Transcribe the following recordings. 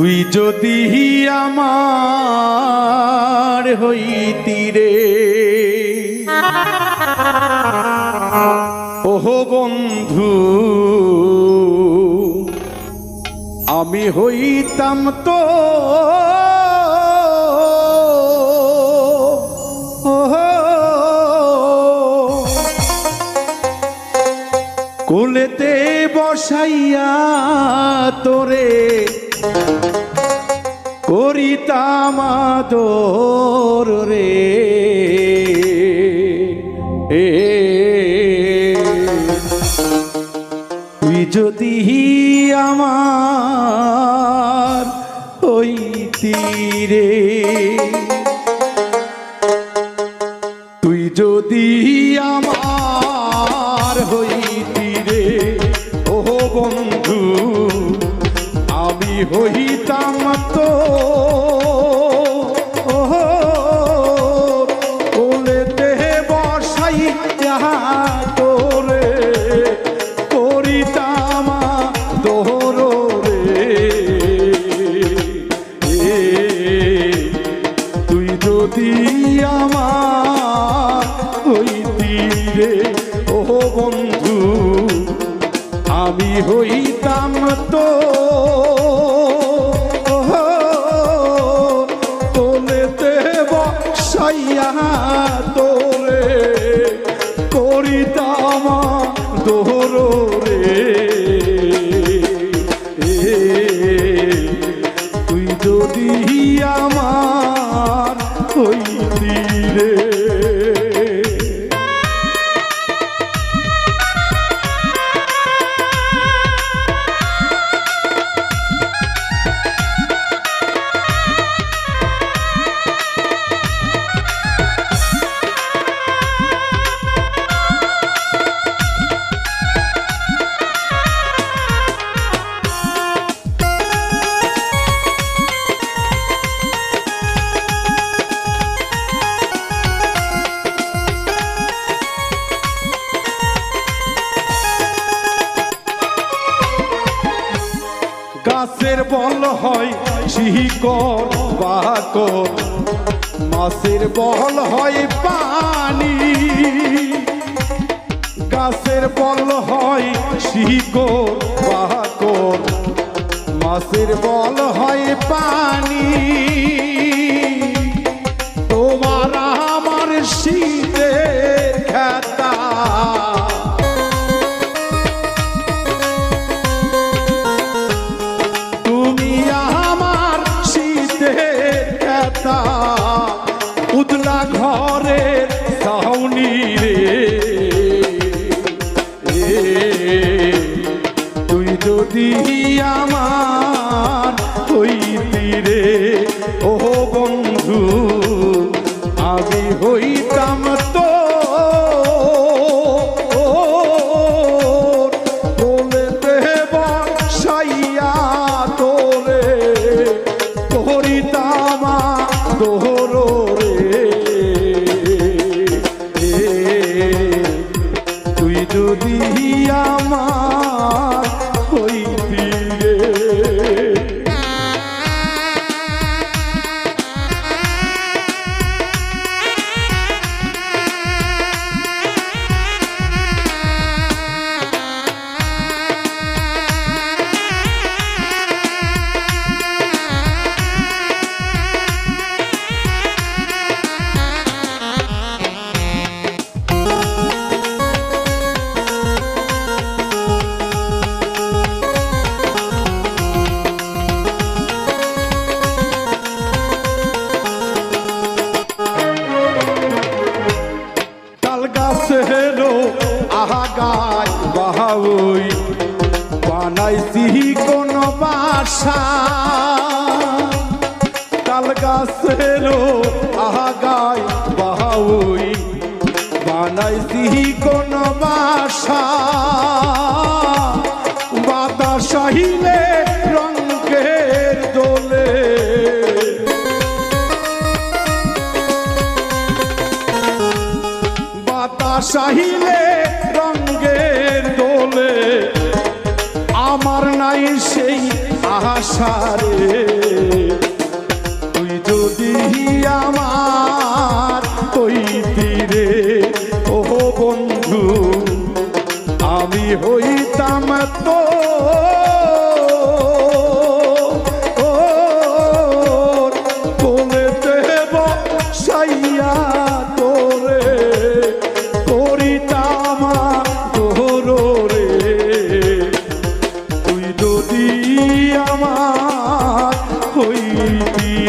তুই যদি আমার হইতি রে। ওহো বন্ধু আমি হইতাম তো। কোলেতে বসাইয়া তোরে করিতাম আদর রে। এ, তুই যদি আমার ওই তীরে তুই যদি আমার হইতি রে। ও বন্ধু, আমি হইতাম দোর গাছের বল হয় শিকর বাকর মাছের বল হয় পানি। গাছের বল হয় শিকর বাকর মাছের বল হয় পানি। তোমার আমার শীতের হইতি রে ও বন্ধু আমি হইতাম বাসা তাল গাছেরও আহা গাছ বাহাউই। বানাইছি কোন বাসা। বাতাস আহিলে রঙ্গের দোলে। বাতাস আহিলে ছাড়ে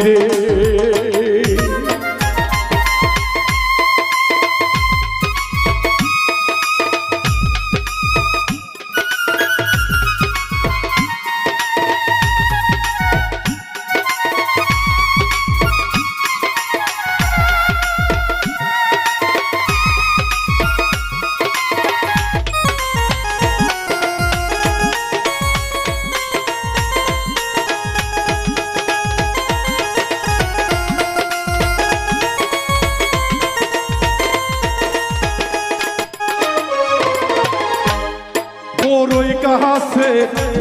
রে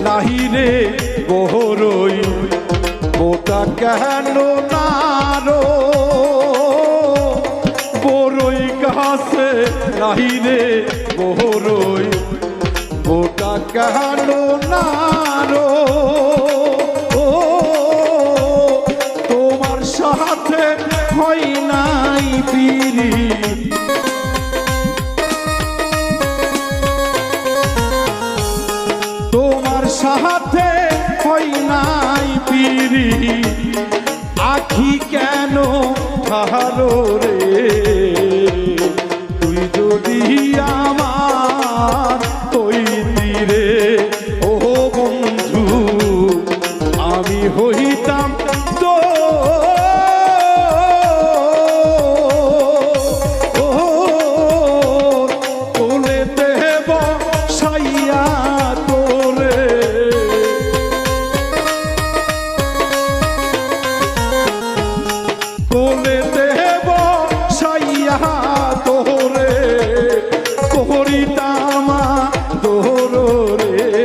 নাহি রে বহরই ওটা কেন না রো বড়ই কাহাসে নাহি রে বহরই ওটা কেন না রো ও, তোমার সাথে হয় নাই পিরি সাথে তোলে দেব সাইয়া তোরে করিতামা তোর রে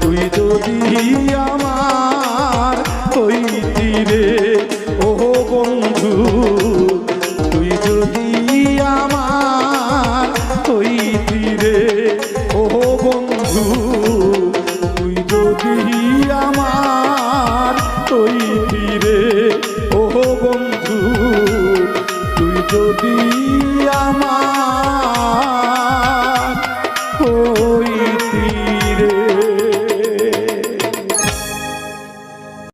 তুই যদি আমার তৈরি রে ও বন্ধু তীরে ও বন্ধু তুই যদি আমার